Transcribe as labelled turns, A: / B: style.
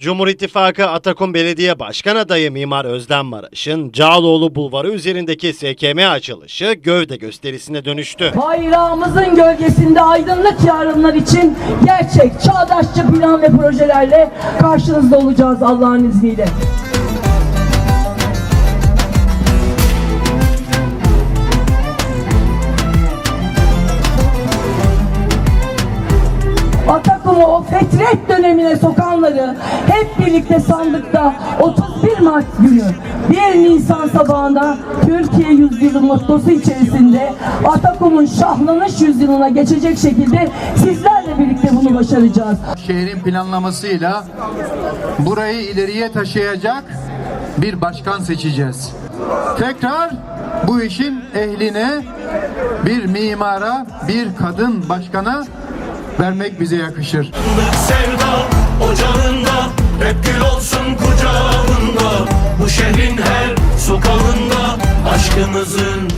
A: Cumhur İttifakı Atakum Belediye Başkan Adayı Mimar Özlem Maraş'ın Cağaloğlu Bulvarı üzerindeki SKM açılışı gövde gösterisine dönüştü.
B: Bayrağımızın gölgesinde aydınlık yarınlar için gerçek çağdaşçı plan ve projelerle karşınızda olacağız Allah'ın izniyle. Atakum'u o fetret dönemine sokanları hep birlikte sandıkta 31 Mart günü 1 Nisan sabahında Türkiye yüzyılı mottosu içerisinde Atakum'un şahlanış yüzyılına geçecek şekilde sizlerle birlikte bunu başaracağız.
C: şehrin planlamasıyla burayı ileriye taşıyacak bir başkan seçeceğiz. Tekrar bu işin ehline bir mimara, bir kadın başkana vermek bize yakışır.
D: sevda ocağında Hep gül olsun kucağında Bu şehrin her sokağında Aşkımızın